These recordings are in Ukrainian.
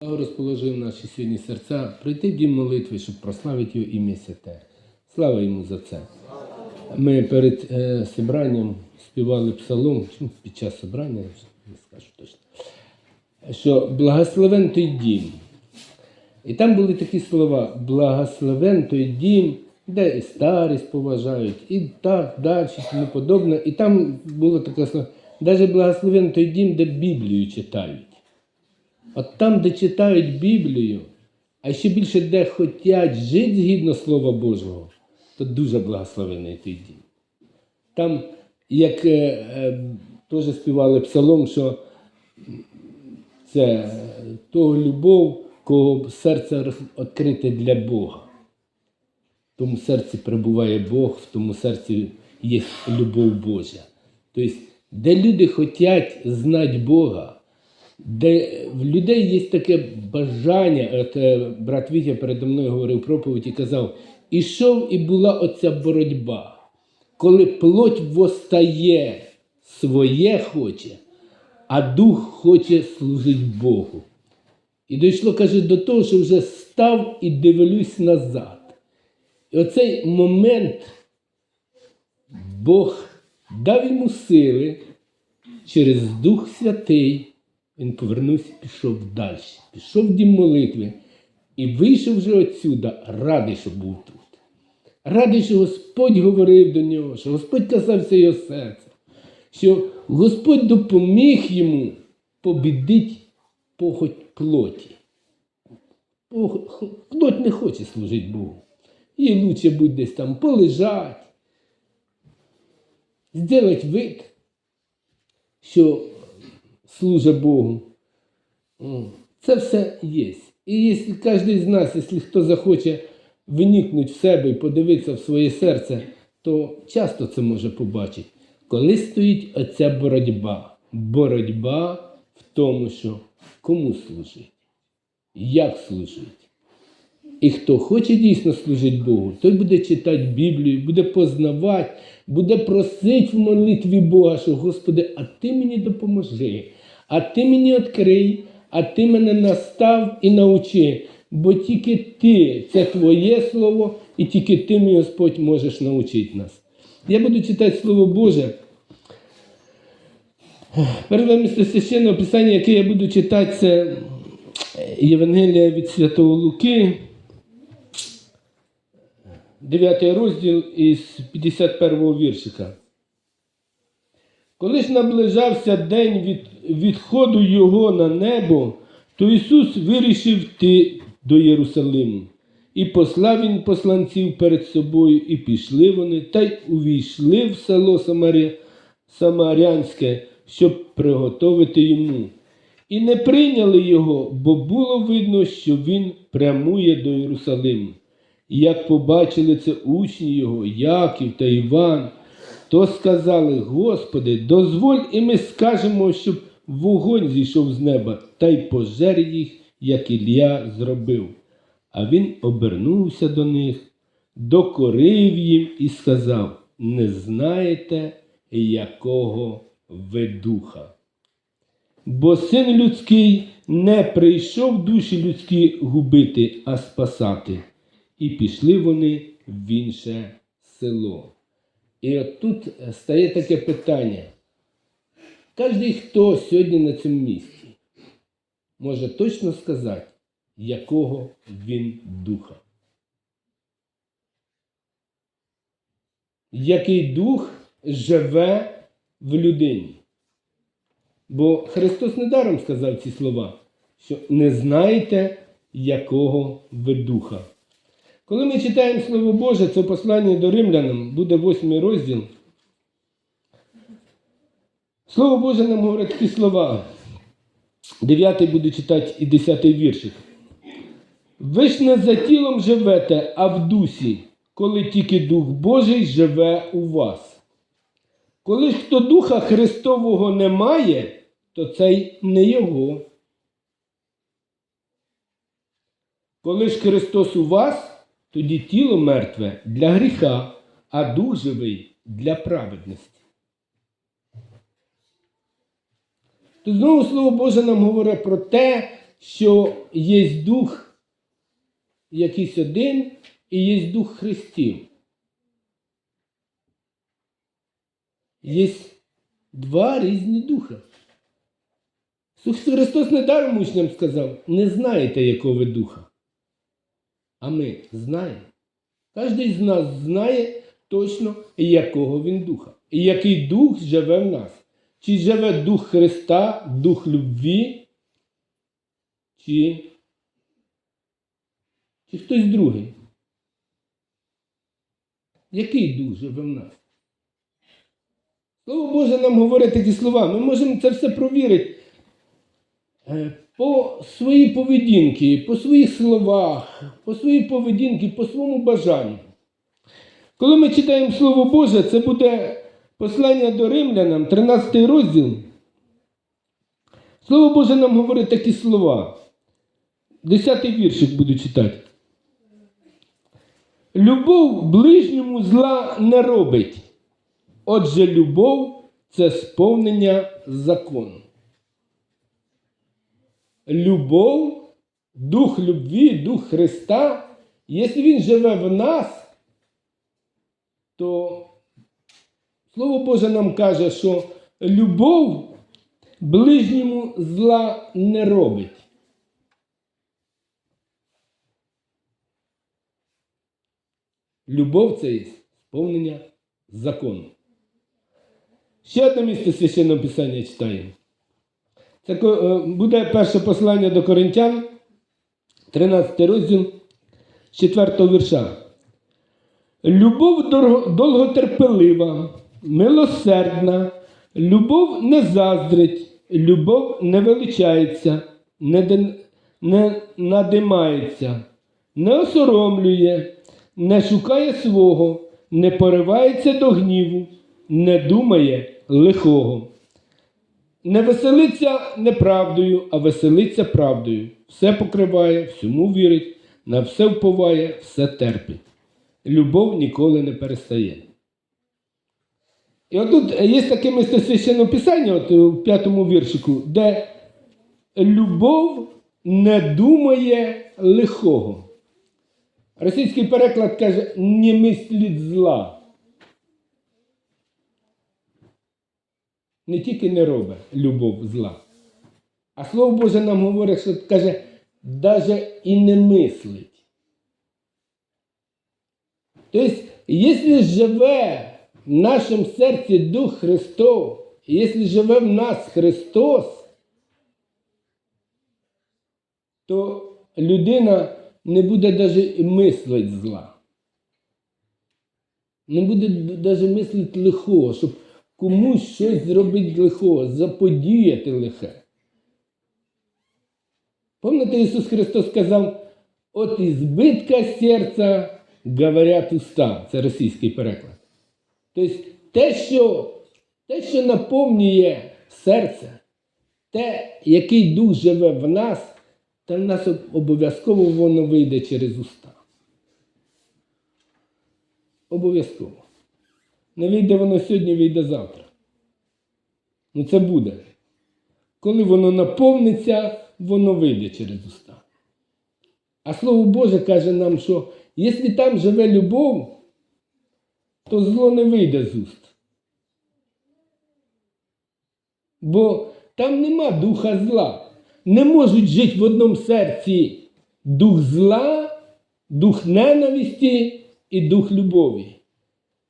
розположив наші сьогодні серця прийти в дім молитви, щоб прославити його ім'я святе. Слава йому за це. Ми перед е, собранням співали псалом, ну, під час собрання, не скажу точно, що благословен той дім. І там були такі слова: благословен той дім, де і старість поважають, і так далі, тому подобне. І там було таке слово, навіть благословен той дім, де Біблію читають. От там, де читають Біблію, а ще більше де хочуть жити згідно Слова Божого, то дуже благословений той дім. Там, як е, е, теж співали псалом, що це е, того любов, кого серце відкрите для Бога. В тому серці перебуває Бог, в тому серці є любов Божа. Тобто, де люди хочуть знати Бога, де в людей є таке бажання, от е, брат Вітя передо мною говорив проповідь і казав, ішов і була оця боротьба, коли плоть восстає, своє хоче, а дух хоче служити Богу. І дійшло, каже, до того, що вже став і дивлюсь назад. І оцей момент Бог дав йому сили через Дух Святий. Він повернувся пішов далі. Пішов в дім молитви і вийшов вже отсюда, радий, що був тут. Радий, що Господь говорив до нього, що Господь казався його серцем, що Господь допоміг йому побідити похоть плоті. Плоть не хоче служити Богу. Їй лучше будь десь там полежать, зробити вид, що служить Богу. Це все є. І якщо кожен з нас, якщо хто захоче вникнути в себе і подивитися в своє серце, то часто це може побачити. Коли стоїть оця боротьба. Боротьба в тому, що кому служить, як служить. І хто хоче дійсно служити Богу, той буде читати Біблію, буде познавати, буде просити в молитві Бога, що Господи, а ти мені допоможи, а ти мені відкрий, а ти мене настав і научи. Бо тільки ти, це твоє слово, і тільки ти, мій Господь, можеш навчити нас. Я буду читати Слово Боже. Перше місце священного писання, яке я буду читати, це Євангелія від Святого Луки. 9 розділ із 51 віршика. Коли ж наближався день від відходу його на небо, то Ісус вирішив йти до Єрусалиму. І послав він посланців перед собою, і пішли вони, та й увійшли в село Самаря, Самарянське, щоб приготовити йому. І не прийняли його, бо було видно, що він прямує до Єрусалиму. І як побачили це учні його, Яків та Іван, то сказали: Господи, дозволь і ми скажемо, щоб вогонь зійшов з неба, та й пожер їх, як Ілля зробив. А він обернувся до них, докорив їм і сказав: Не знаєте, якого ви духа. Бо син людський не прийшов душі людські губити, а спасати. І пішли вони в інше село. І от тут стає таке питання. Кожен, хто сьогодні на цьому місці, може точно сказати, якого він духа. Який дух живе в людині. Бо Христос недаром сказав ці слова, що не знаєте, якого ви духа. Коли ми читаємо Слово Боже, це послання до римлянам, буде восьмий розділ. Слово Боже нам говорить такі слова. Дев'ятий буду читати і десятий віршик. Ви ж не за тілом живете, а в дусі, коли тільки Дух Божий живе у вас. Коли ж хто Духа Христового не має, то цей не Його. Коли ж Христос у вас, тоді тіло мертве для гріха, а дух живий для праведності. То знову Слово Боже нам говорить про те, що є дух якийсь один і є дух Христів. Є два різні духа. Христос недаром учням сказав, не знаєте, якого ви духа. А ми знаємо. Кожен з нас знає точно, якого він духа. І який дух живе в нас. Чи живе дух Христа, дух любві, чи, чи хтось другий. Який дух живе в нас? Слово Боже нам говорить такі слова. Ми можемо це все провірити е, по своїй поведінці, по своїх словах, по своїй поведінці, по своєму бажанню. Коли ми читаємо Слово Боже, це буде послання до римлянам, 13 розділ. Слово Боже нам говорить такі слова. Десятий віршик буду читати. Любов ближньому зла не робить. Отже, любов це сповнення закону. Любов, дух любві, дух Христа, якщо він живе в нас, то Слово Боже нам каже, що любов ближньому зла не робить. Любов це є сповнення закону. Ще одне місце священного писання читаємо. Ко- е, буде перше послання до Коринтян, 13 розділ 4 вірша. Любов довготерпелива, милосердна, любов не заздрить, любов не величається, не, ден- не надимається, не осоромлює, не шукає свого, не поривається до гніву, не думає лихого. Не веселиться неправдою, а веселиться правдою. Все покриває, всьому вірить, на все вповає, все терпить. Любов ніколи не перестає. І отут є таке місце священного писання, от у п'ятому віршику, де любов не думає лихого. Російський переклад каже, не мислить зла. Не тільки не робить любов зла. А Слово Боже нам говорить, що каже, навіть і не мислить. Тобто, якщо живе в нашому серці Дух Христов, якщо живе в нас Христос, то людина не буде навіть і мислити зла. Не буде навіть мислити лихого, щоб комусь щось зробити лихого, заподіяти лихе. Помните, Ісус Христос сказав, от із збитка серця говорять уста. Це російський переклад. Тобто те, що, те, що наповнює серце, те, який дух живе в нас, то в нас обов'язково воно вийде через уста. Обов'язково. Не вийде воно сьогодні, вийде завтра. Ну це буде. Коли воно наповниться, воно вийде через уста. А Слово Боже каже нам, що якщо там живе любов, то зло не вийде з уст. Бо там нема духа зла. Не можуть жити в одному серці дух зла, дух ненависті і дух любові.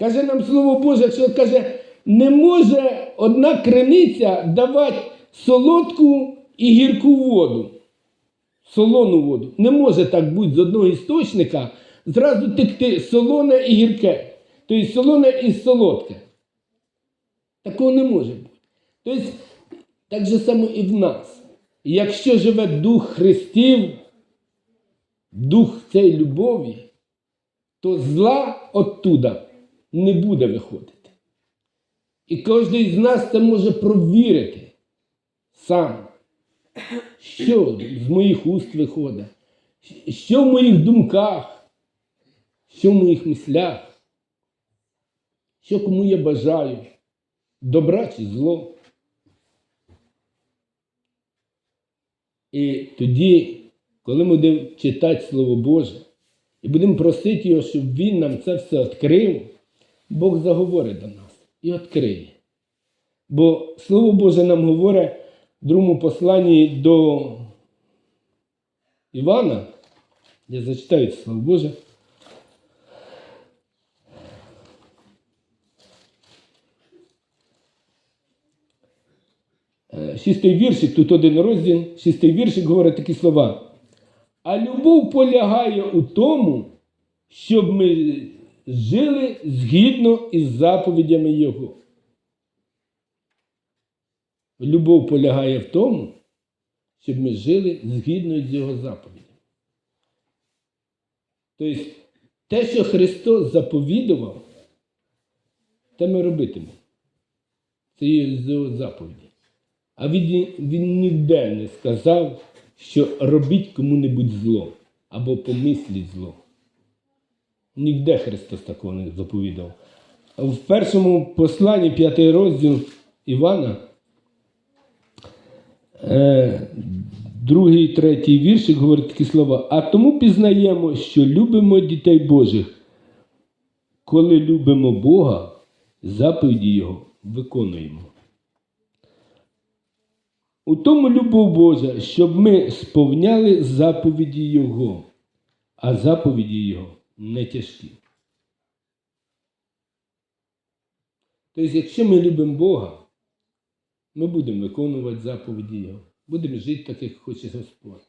Каже нам Слово Боже, що каже, не може одна криниця давати солодку і гірку воду. Солону воду. Не може так бути з одного істочника зразу текти солоне і гірке. Тобто солоне і солодке. Такого не може бути. Тобто, так же само і в нас. Якщо живе дух Христів, дух цієї любові, то зла оттуда не буде виходити. І кожен з нас це може провірити сам, що з моїх уст виходить, що в моїх думках, що в моїх мислях, що кому я бажаю, добра чи зло. І тоді, коли ми будемо читати Слово Боже і будемо просити Його, щоб Він нам це все відкрив, Бог заговорить до нас і відкриє. Бо Слово Боже нам говорить в другому посланні до Івана, я зачитаю Слово Боже. Е, Шістий віршик, тут один розділ, шістий віршик говорить такі слова. А любов полягає у тому, щоб ми жили згідно із заповідями Його. Любов полягає в тому, щоб ми жили згідно з Його заповідями. Тобто, те, що Христос заповідував, те ми робитимемо. Це є з Його заповіді. А він, він ніде не сказав, що робіть кому-небудь зло або помисліть зло. Ніде Христос такого не заповідав. В першому посланні, п'ятий розділ Івана, е, другий, третій віршик говорить такі слова. А тому пізнаємо, що любимо дітей Божих, коли любимо Бога, заповіді Його виконуємо. У тому любов Божа, щоб ми сповняли заповіді Його, а заповіді Його не тяжкі. Тобто, якщо ми любимо Бога, ми будемо виконувати заповіді Його, будемо жити так, як хоче Господь.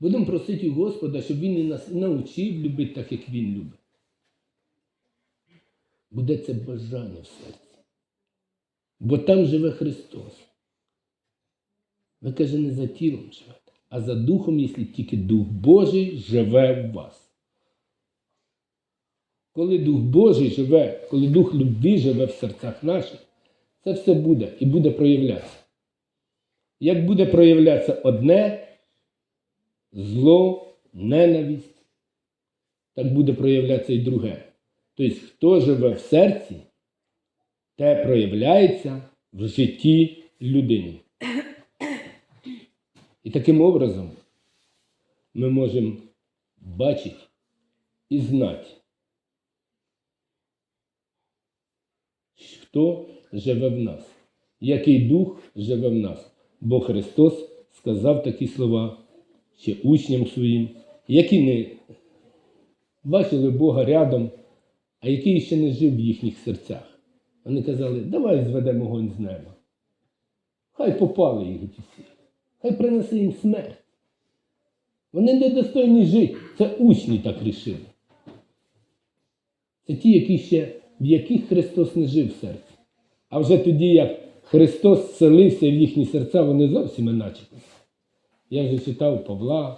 Будемо просити у Господа, щоб Він нас навчив любити так, як Він любить. Буде це бажання в серці. Бо там живе Христос. Ви каже, не за тілом живете, а за духом, якщо тільки Дух Божий живе в вас. Коли Дух Божий живе, коли Дух любві живе в серцях наших, це все буде і буде проявлятися. Як буде проявлятися одне зло, ненависть, так буде проявлятися і друге. Тобто, хто живе в серці, те проявляється в житті людини. І таким образом ми можемо бачити і знати, хто живе в нас, який дух живе в нас. Бо Христос сказав такі слова ще учням своїм, які не бачили Бога рядом, а який ще не жив в їхніх серцях. Вони казали, давай зведемо огонь з неба. Хай попали їх всі. Хай принесе їм смерть. Вони не достойні жити. Це учні так рішили. Це ті, які ще, в яких Христос не жив серці. А вже тоді, як Христос вселився в їхні серця, вони зовсім іначе. Я вже читав Павла,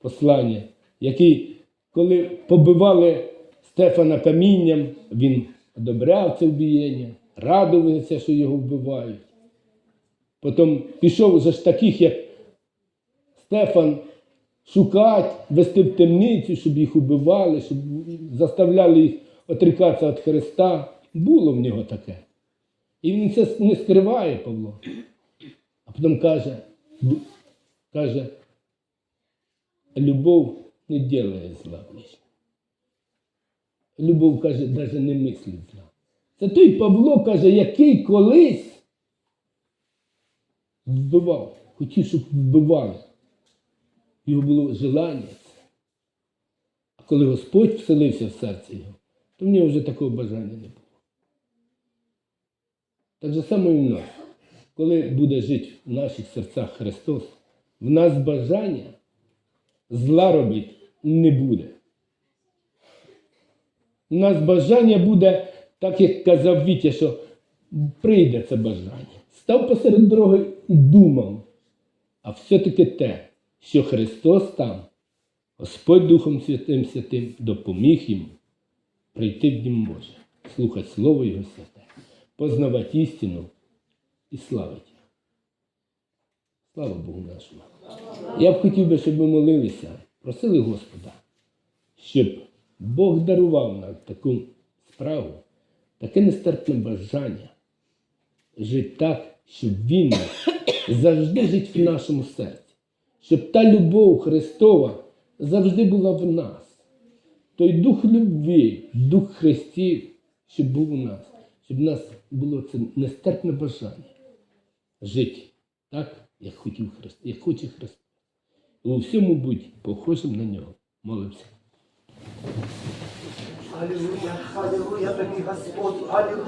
послання, який, коли побивали Стефана камінням, він одобряв це вбієння, радувався, що його вбивають. Потім пішов вже ж таких, як Стефан, шукати, вести в темницю, щоб їх убивали, щоб заставляли їх отрікатися від Христа. Було в нього таке. І він це не скриває, Павло. А потім каже, каже, любов не ділає зла. Любов каже, навіть не мислить зла. Це той Павло каже, який колись вбивав, хотів, щоб вбивали. Його було желання. А коли Господь вселився в серце його, то в нього вже такого бажання не було. Так же само і в нас. Коли буде жити в наших серцях Христос, в нас бажання зла робити не буде. У нас бажання буде, так як казав Вітя, що прийде це бажання. Став посеред дороги і думав. А все-таки те, що Христос там, Господь Духом Святим Святим допоміг йому прийти в Дім Божий, слухати Слово Його Святе, познавати істину і славити. Слава Богу нашому. Я б хотів би, щоб ми молилися, просили Господа, щоб Бог дарував нам таку справу, таке нестерпне бажання жити так, щоб Він завжди жить в нашому серці, щоб та любов Христова завжди була в нас. Той дух любви, дух Христів, щоб був у нас, щоб у нас було це нестерпне бажання жити так, як хотів Христос, як хоче Христос. У всьому будь похожим на нього. Молимося. Аллилуйя, аллилуйя тобі, Господь, аллилуйя.